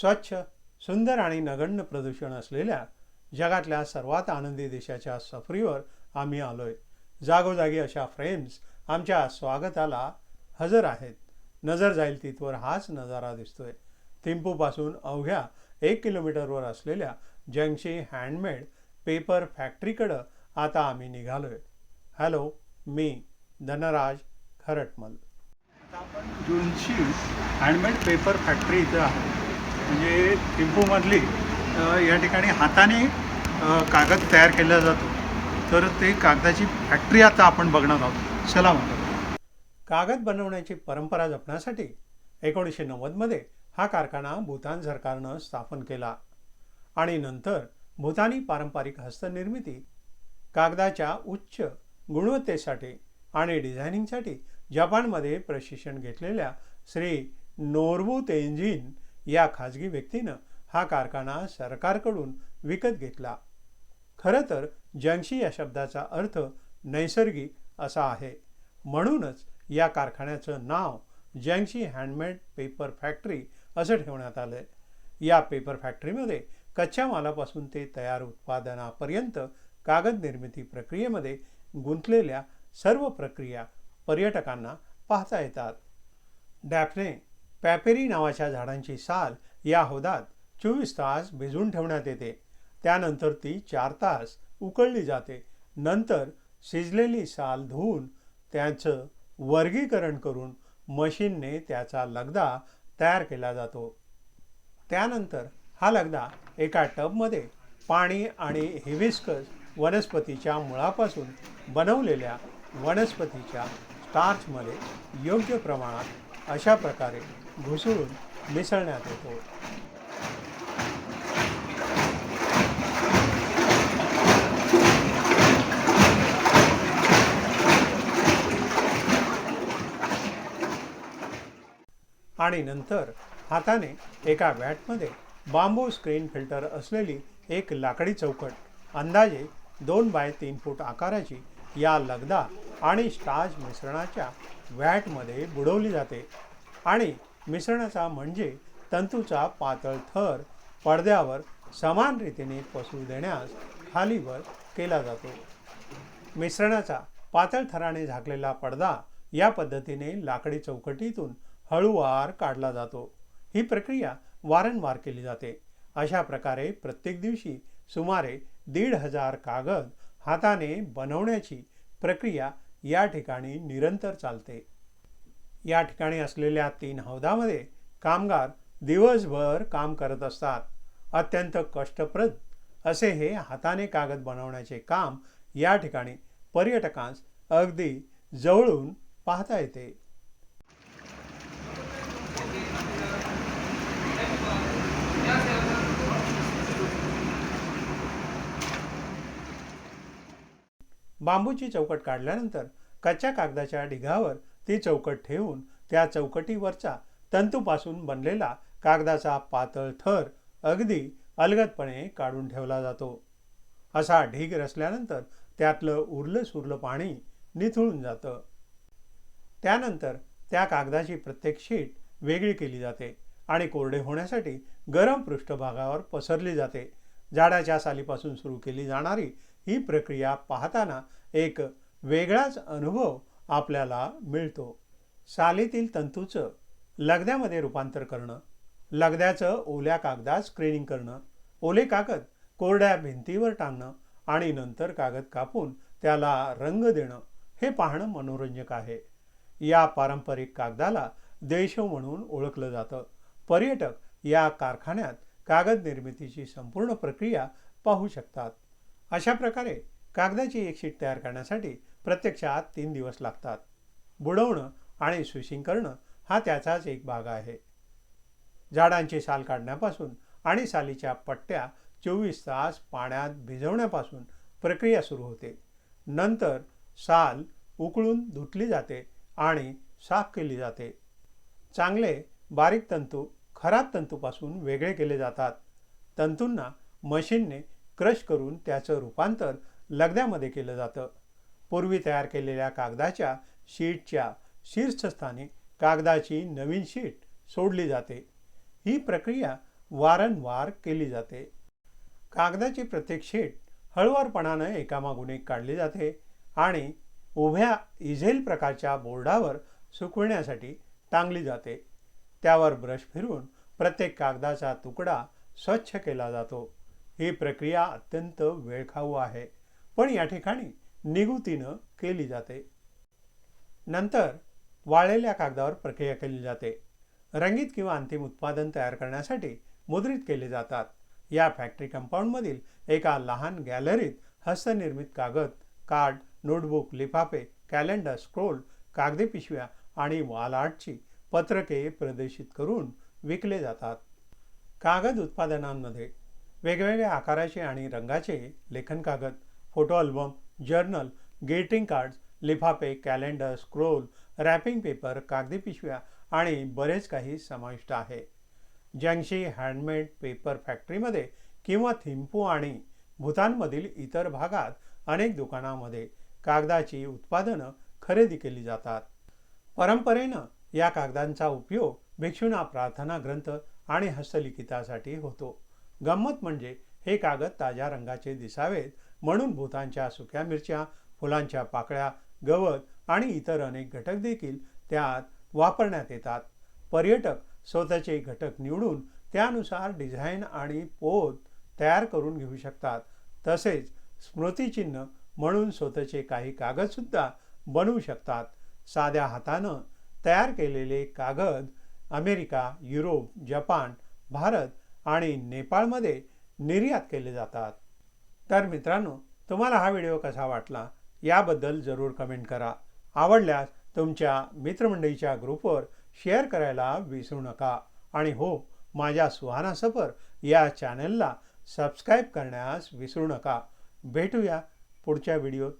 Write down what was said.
स्वच्छ सुंदर आणि नगण्य प्रदूषण असलेल्या जगातल्या सर्वात आनंदी देशाच्या सफरीवर आम्ही आलोय. जागोजागी अशा फ्रेम्स आमच्या स्वागताला हजर आहेत. नजर जाईल तिथवर हाच नजारा दिसतोय. थिंपूपासून अवघ्या एक किलोमीटरवर असलेल्या जंगशी हँडमेड पेपर फॅक्टरीकडं आता आम्ही निघालोय. हॅलो मी धनराज खरटमल. आता आपण जुनशी हँडमेड पेपर फॅक्टरी इथं आहे म्हणजे थिंपूमधली या ठिकाणी हाताने कागद तयार केला जातो. तर ते कागदाची फॅक्टरी आता आपण बघणार आहोत. चला म्हणतो कागद बनवण्याची परंपरा जपण्यासाठी एकोणीसशे नव्वदमध्ये हा कारखाना भूतान सरकारनं स्थापन केला. आणि नंतर भूतानी पारंपरिक हस्तनिर्मिती कागदाच्या उच्च गुणवत्तेसाठी आणि डिझायनिंगसाठी जपानमध्ये प्रशिक्षण घेतलेल्या श्री नोरबू तेंजिन या खाजगी व्यक्तीनं हा कारखाना सरकारकडून विकत घेतला. खरं तर जंगशी या शब्दाचा अर्थ नैसर्गिक असा आहे म्हणूनच या कारखान्याचं नाव जंगशी हँडमेड पेपर फॅक्टरी असं ठेवण्यात आलं आहे या पेपर फॅक्टरीमध्ये कच्च्या मालापासून ते तयार उत्पादनापर्यंत कागद निर्मिती प्रक्रियेमध्ये गुंतलेल्या सर्व प्रक्रिया पर्यटकांना पाहता येतात. डॅफने पॅपेरी नावाच्या झाडांची साल या हौदात चोवीस तास भिजवून ठेवण्यात येते. त्यानंतर ती चार तास उकळली जाते. नंतर शिजलेली साल धुवून त्याचं वर्गीकरण करून मशीनने त्याचा लगदा तयार केला जातो. त्यानंतर हा लगदा एका टबमध्ये पाणी आणि हिबिस्कस वनस्पतीच्या मुळापासून बनवलेल्या वनस्पतीच्या स्टार्चमध्ये योग्य प्रमाणात अशा प्रकारे घुसळून मिसळण्यात येतो. आणि नंतर हाताने एका वॅटमध्ये बांबू स्क्रीन फिल्टर असलेली एक लाकडी चौकट अंदाजे दोन बाय तीन फूट आकाराची या लगदा आणि स्टार्च मिश्रणाच्या वॅटमध्ये बुडवली जाते. आणि मिश्रणाचा म्हणजे तंतूचा पातळ थर पडद्यावर समान रीतीने पसरू देण्यास खालीवर केला जातो. मिश्रणाचा पातळ थराने झाकलेला पडदा या पद्धतीने लाकडी चौकटीतून हळूवार काढला जातो. ही प्रक्रिया वारंवार केली जाते. अशा प्रकारे प्रत्येक दिवशी सुमारे दीड हजार कागद हाताने बनवण्याची प्रक्रिया या ठिकाणी निरंतर चालते. या ठिकाणी असलेल्या तीन हौदामध्ये कामगार दिवसभर काम करत असतात. अत्यंत कष्टप्रद असे हे हाताने कागद बनवण्याचे काम या ठिकाणी पर्यटकांस अगदी जवळून पाहता येते. बांबूची चौकट काढल्यानंतर कच्च्या कागदाच्या ढिगावर ती चौकट ठेवून त्या चौकटीवरच्या तंतूपासून बनलेला कागदाचा पातळ थर अगदी अलगदपणे काढून ठेवला जातो. असा ढीग रचल्यानंतर त्यातलं उरलं सुरलं पाणी निथळून जातं. त्यानंतर त्या कागदाची प्रत्येक शीट वेगळी केली जाते आणि कोरडे होण्यासाठी गरम पृष्ठभागावर पसरली जाते. झाडाच्या सालीपासून सुरू केली जाणारी ही प्रक्रिया पाहताना एक वेगळाच अनुभव आपल्याला मिळतो. सालीतील तंतूचं लगद्यामध्ये रूपांतर करणं लगद्याचं ओल्या कागदात स्क्रीनिंग करणं ओले कागद कोरड्या भिंतीवर टांगणं आणि नंतर कागद कापून त्याला रंग देणं हे पाहणं मनोरंजक आहे. या पारंपरिक कागदाला देशव म्हणून ओळखलं जातं. पर्यटक या कारखान्यात कागद निर्मितीची संपूर्ण प्रक्रिया पाहू शकतात. अशा प्रकारे कागदाची एक शीट तयार करण्यासाठी प्रत्यक्षात तीन दिवस लागतात. बुडवणं आणि स्विशिंग करणं हा त्याचाच एक भाग आहे. झाडांची साल काढण्यापासून आणि सालीच्या पट्ट्या चोवीस तास पाण्यात भिजवण्यापासून प्रक्रिया सुरू होते. नंतर साल उकळून धुतली जाते आणि साफ केली जाते. चांगले बारीक तंतू खराब तंतूपासून वेगळे केले जातात. तंतूंना मशीनने क्रश करून त्याचं रूपांतर लगद्यामध्ये केलं जातं. पूर्वी तयार केलेल्या कागदाच्या शीटच्या शीर्षस्थानी कागदाची नवीन शीट सोडली जाते. ही प्रक्रिया वारंवार केली जाते. कागदाची प्रत्येक शीट हळुवारपणानं एकामागून एक काढली जाते आणि उभ्या इझेल प्रकारच्या बोर्डावर सुकविण्यासाठी टांगली जाते. त्यावर ब्रश फिरून प्रत्येक कागदाचा तुकडा स्वच्छ केला जातो. ही प्रक्रिया अत्यंत वेळखाऊ आहे. पण या ठिकाणी निगुतीनं केली जाते. नंतर वाळलेल्या कागदावर प्रक्रिया केली जाते. रंगीत किंवा अंतिम उत्पादन तयार करण्यासाठी मुद्रित केले जातात. या फॅक्टरी कंपाऊंडमधील एका लहान गॅलरीत हस्तनिर्मित कागद कार्ड नोटबुक लिफाफे कॅलेंडर स्क्रोल कागदी पिशव्या आणि वॉल आर्टची पत्रके प्रदर्शित करून विकले जातात. कागद उत्पादनांमध्ये वेगवेगळ्या आकाराचे आणि रंगाचे लेखन कागद photo album journal greeting cards लिफाफे कॅलेंडर स्क्रोल रॅपिंग पेपर कागदी पिशव्या आणि बरेच काही समाविष्ट आहे. जंगशी हँडमेड पेपर फॅक्टरीमध्ये किंवा थिंपू आणि भूतानमधील इतर भागात अनेक दुकानांमध्ये कागदाची उत्पादनं खरेदी केली जातात. परंपरेनं या कागदांचा उपयोग भिक्षूंना प्रार्थना ग्रंथ आणि हस्तलिखितासाठी होतो. गंमत म्हणजे हे कागद ताज्या रंगाचे दिसावेत म्हणून भूतांच्या सुक्या मिरच्या फुलांच्या पाकळ्या गवत आणि इतर अनेक घटक देखील त्यात वापरण्यात येतात. पर्यटक स्वतःचे घटक निवडून त्यानुसार डिझाईन आणि पोत तयार करून घेऊ शकतात. तसेच स्मृतिचिन्ह म्हणून स्वतःचे काही कागदसुद्धा बनवू शकतात. साध्या हातानं तयार केलेले कागद अमेरिका युरोप जपान भारत आणि नेपाळमध्ये निर्यात केले जातात. तर मित्रांनो तुम्हाला हा व्हिडिओ कसा वाटला याबद्दल जरूर कमेंट करा. आवडल्यास तुमच्या मित्रमंडळीच्या ग्रुपवर शेअर करायला विसरू नका. आणि हो माझ्या सुहाना सफर या चॅनलला सबस्क्राईब करण्यास विसरू नका. भेटूया पुढच्या व्हिडिओत